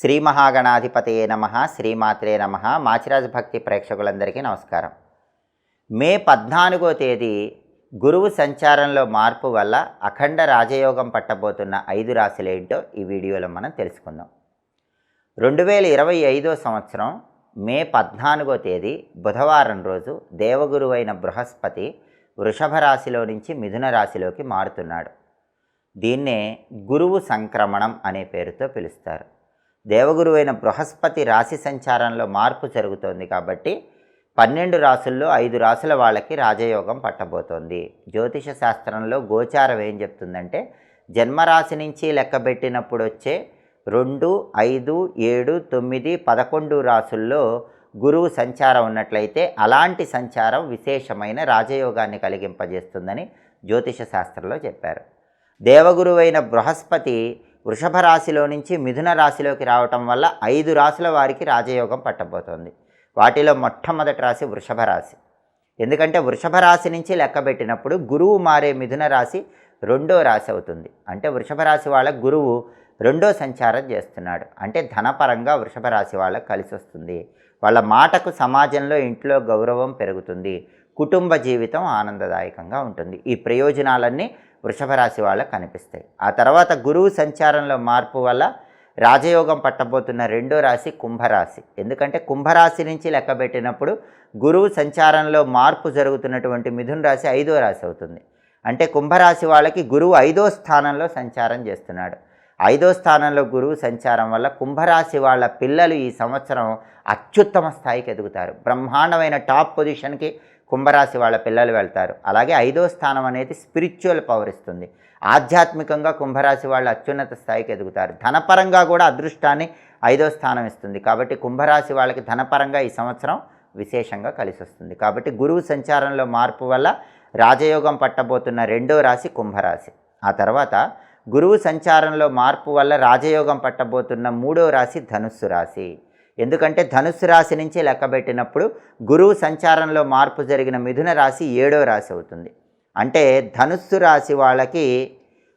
శ్రీ మహాగణాధిపతయే నమ శ్రీమాత్రే నమ. మాచిరాజు భక్తి ప్రేక్షకులందరికీ నమస్కారం. మే పద్నాలుగో తేదీ గురువు సంచారంలో మార్పు వల్ల అఖండ రాజయోగం పట్టబోతున్న ఐదు రాశులేంటో ఈ వీడియోలో మనం తెలుసుకుందాం. రెండు వేల ఇరవై ఐదో సంవత్సరం మే పద్నాలుగో తేదీ బుధవారం రోజు దేవగురువైన బృహస్పతి వృషభ రాశిలో నుంచి మిథున రాశిలోకి మారుతున్నాడు. దీన్నే గురువు సంక్రమణం అనే పేరుతో పిలుస్తారు. దేవగురువైన బృహస్పతి రాశి సంచారంలో మార్పు జరుగుతోంది కాబట్టి పన్నెండు రాసుల్లో ఐదు రాసుల వాళ్ళకి రాజయోగం పట్టబోతోంది. జ్యోతిష శాస్త్రంలో గోచారం ఏం చెప్తుందంటే జన్మరాశి నుంచి లెక్కబెట్టినప్పుడు వచ్చే రెండు ఐదు ఏడు తొమ్మిది పదకొండు రాసుల్లో గురువు సంచారం ఉన్నట్లయితే అలాంటి సంచారం విశేషమైన రాజయోగాన్ని కలిగింపజేస్తుందని జ్యోతిష శాస్త్రంలో చెప్పారు. దేవగురువైన బృహస్పతి వృషభ రాశిలో నుంచి మిథున రాశిలోకి రావటం వల్ల ఐదు రాశుల వారికి రాజయోగం పట్టబోతోంది. వాటిలో మొట్టమొదటి రాశి వృషభ రాశి. ఎందుకంటే వృషభ రాశి నుంచి లెక్కబెట్టినప్పుడు గురువు మారే మిథున రాశి రెండో రాశి అవుతుంది. అంటే వృషభ రాశి వాళ్ళ గురువు రెండో సంచారం చేస్తున్నాడు. అంటే ధనపరంగా వృషభ రాశి వాళ్ళకు కలిసి వస్తుంది వాళ్ళ మాటకు సమాజంలో ఇంట్లో గౌరవం పెరుగుతుంది. కుటుంబ జీవితం ఆనందదాయకంగా ఉంటుంది. ఈ ప్రయోజనాలన్నీ వృషభ రాశి వాళ్ళకు కనిపిస్తాయి. ఆ తర్వాత గురువు సంచారంలో మార్పు వల్ల రాజయోగం పట్టబోతున్న రెండో రాశి కుంభరాశి. ఎందుకంటే కుంభరాశి నుంచి లెక్కబెట్టినప్పుడు గురువు సంచారంలో మార్పు జరుగుతున్నటువంటి మిథున రాశి ఐదో రాశి అవుతుంది. అంటే కుంభరాశి వాళ్ళకి గురువు ఐదో స్థానంలో సంచారం చేస్తున్నాడు. ఐదో స్థానంలో గురువు సంచారం వల్ల కుంభరాశి వాళ్ళ పిల్లలు ఈ సంవత్సరం అత్యుత్తమ స్థాయికి ఎదుగుతారు. బ్రహ్మాండమైన టాప్ పొజిషన్కి కుంభరాశి వాళ్ళ పిల్లలు వెళ్తారు. అలాగే ఐదో స్థానం అనేది స్పిరిచువల్ పవర్ ఇస్తుంది. ఆధ్యాత్మికంగా కుంభరాశి వాళ్ళు అత్యున్నత స్థాయికి ఎదుగుతారు. ధనపరంగా కూడా అదృష్టాన్ని ఐదో స్థానం ఇస్తుంది. కాబట్టి కుంభరాశి వాళ్ళకి ధనపరంగా ఈ సంవత్సరం విశేషంగా కలిసి వస్తుంది. కాబట్టి గురువు సంచారంలో మార్పు వల్ల రాజయోగం పట్టబోతున్న రెండో రాశి కుంభరాశి. ఆ తర్వాత గురువు సంచారంలో మార్పు వల్ల రాజయోగం పట్టబోతున్న మూడో రాశి ధనుస్సు రాశి. ఎందుకంటే ధనుస్సు రాశి నుంచి లెక్కబెట్టినప్పుడు గురువు సంచారంలో మార్పు జరిగిన మిథున రాశి ఏడో రాశి అవుతుంది. అంటే ధనుస్సు రాశి వాళ్ళకి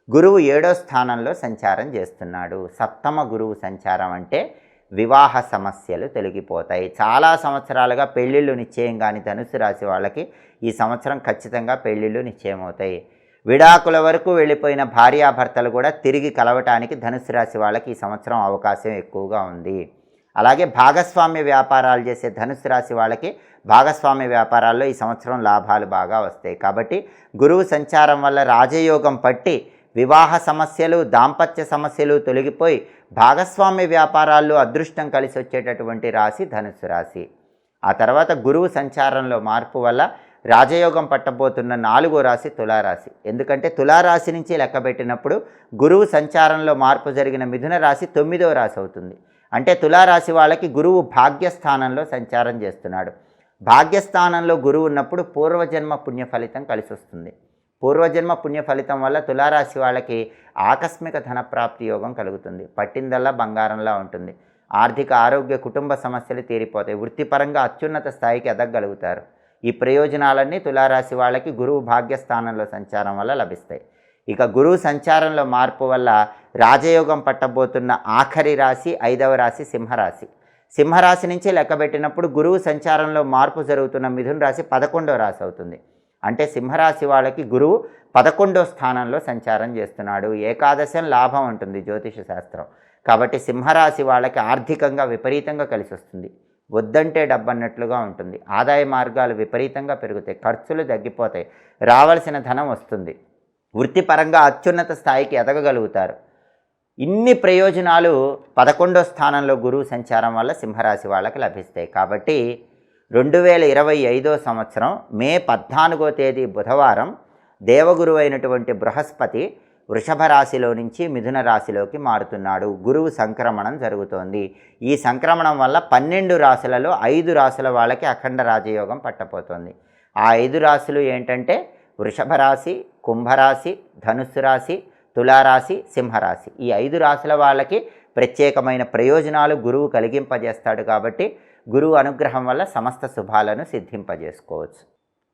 గురువు ఏడో స్థానంలో సంచారం చేస్తున్నాడు. సప్తమ గురువు సంచారం అంటే వివాహ సమస్యలు తొలగిపోతాయి. చాలా సంవత్సరాలుగా పెళ్ళిళ్ళు నిశ్చయం కానీ ధనుస్సు రాశి వాళ్ళకి ఈ సంవత్సరం ఖచ్చితంగా పెళ్ళిళ్ళు నిశ్చయమవుతాయి. విడాకుల వరకు వెళ్ళిపోయిన భార్యాభర్తలు కూడా తిరిగి కలవటానికి ధనుసు రాశి వాళ్ళకి ఈ సంవత్సరం అవకాశం ఎక్కువగా ఉంది. అలాగే భాగస్వామ్య వ్యాపారాలు చేసే ధనుసు రాశి వాళ్ళకి భాగస్వామ్య వ్యాపారాల్లో ఈ సంవత్సరం లాభాలు బాగా వస్తాయి. కాబట్టి గురువు సంచారం వల్ల రాజయోగం పట్టి వివాహ సమస్యలు దాంపత్య సమస్యలు తొలగిపోయి భాగస్వామ్య వ్యాపారాల్లో అదృష్టం కలిసి వచ్చేటటువంటి రాశి ధనుసు రాశి. ఆ తర్వాత గురువు సంచారంలో మార్పు వల్ల రాజయోగం పట్టబోతున్న నాలుగో రాశి తులారాశి. ఎందుకంటే తులారాశి నుంచి లెక్కబెట్టినప్పుడు గురువు సంచారంలో మార్పు జరిగిన మిథున రాశి తొమ్మిదో రాశి అవుతుంది. అంటే తులారాశి వాళ్ళకి గురువు భాగ్యస్థానంలో సంచారం చేస్తున్నాడు. భాగ్యస్థానంలో గురువు ఉన్నప్పుడు పూర్వజన్మ పుణ్య ఫలితం కలిసి వస్తుంది పూర్వజన్మ పుణ్య ఫలితం వల్ల తులారాశి వాళ్ళకి ఆకస్మిక ధనప్రాప్తి యోగం కలుగుతుంది. పట్టిందల్లా బంగారంలా ఉంటుంది. ఆర్థిక ఆరోగ్య కుటుంబ సమస్యలు తీరిపోతాయి. వృత్తిపరంగా అత్యున్నత స్థాయికి ఎదగలుగుతారు ఈ ప్రయోజనాలన్నీ తులారాశి వాళ్ళకి గురువు భాగ్యస్థానంలో సంచారం వల్ల లభిస్తాయి. ఇక గురువు సంచారంలో మార్పు వల్ల రాజయోగం పట్టబోతున్న ఆఖరి రాశి ఐదవ రాశి సింహరాశి. సింహరాశి నుంచి లెక్కబెట్టినప్పుడు గురువు సంచారంలో మార్పు జరుగుతున్న మిథున రాశి పదకొండవ రాశి అవుతుంది. అంటే సింహరాశి వాళ్ళకి గురువు పదకొండో స్థానంలో సంచారం చేస్తున్నాడు. ఏకాదశం లాభం ఉంటుంది జ్యోతిష శాస్త్రం. కాబట్టి సింహరాశి వాళ్ళకి ఆర్థికంగా విపరీతంగా కలిసి వస్తుంది వద్దంటే డబ్బన్నట్లుగా ఉంటుంది. ఆదాయ మార్గాలు విపరీతంగా పెరుగుతాయి. ఖర్చులు తగ్గిపోతాయి. రావాల్సిన ధనం వస్తుంది. వృత్తిపరంగా అత్యున్నత స్థాయికి ఎదగగలుగుతారు. ఇన్ని ప్రయోజనాలు పదకొండో స్థానంలో గురువు సంచారం వల్ల సింహరాశి వాళ్ళకి లభిస్తాయి. కాబట్టి రెండు వేల ఇరవై ఐదో సంవత్సరం మే పద్నాలుగో తేదీ బుధవారం దేవగురు అయినటువంటి బృహస్పతి వృషభ రాశిలో నుంచి మిథున రాశిలోకి మారుతున్నాడు. గురువు సంక్రమణం జరుగుతోంది. ఈ సంక్రమణం వల్ల పన్నెండు రాశులలో ఐదు రాశుల వాళ్ళకి అఖండ రాజయోగం పట్టపోతోంది ఆ ఐదు రాశులు ఏంటంటే వృషభ రాశి కుంభరాశి ధనుస్సు రాశి తులారాశి సింహరాశి. ఈ ఐదు రాశుల వాళ్ళకి ప్రత్యేకమైన ప్రయోజనాలు గురువు కలిగింపజేస్తాడు కాబట్టి గురువు అనుగ్రహం వల్ల సమస్త శుభాలను సిద్ధింపజేసుకోవచ్చు.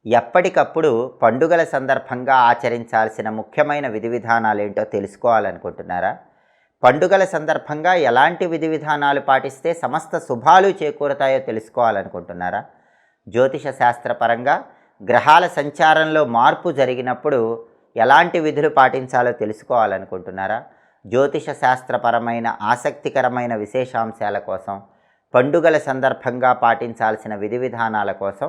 ఎప్పటికప్పుడు పండుగల సందర్భంగా ఆచరించాల్సిన ముఖ్యమైన విధి విధానాలు ఏంటో తెలుసుకోవాలనుకుంటున్నారా? పండుగల సందర్భంగా ఎలాంటి విధి విధానాలు పాటిస్తే సమస్త శుభాలు చేకూరుతాయో తెలుసుకోవాలనుకుంటున్నారా? జ్యోతిష శాస్త్రపరంగా గ్రహాల సంచారంలో మార్పు జరిగినప్పుడు ఎలాంటి విధులు పాటించాలో తెలుసుకోవాలనుకుంటున్నారా? జ్యోతిష శాస్త్రపరమైన ఆసక్తికరమైన విశేషాంశాల కోసం పండుగల సందర్భంగా పాటించాల్సిన విధి విధానాల కోసం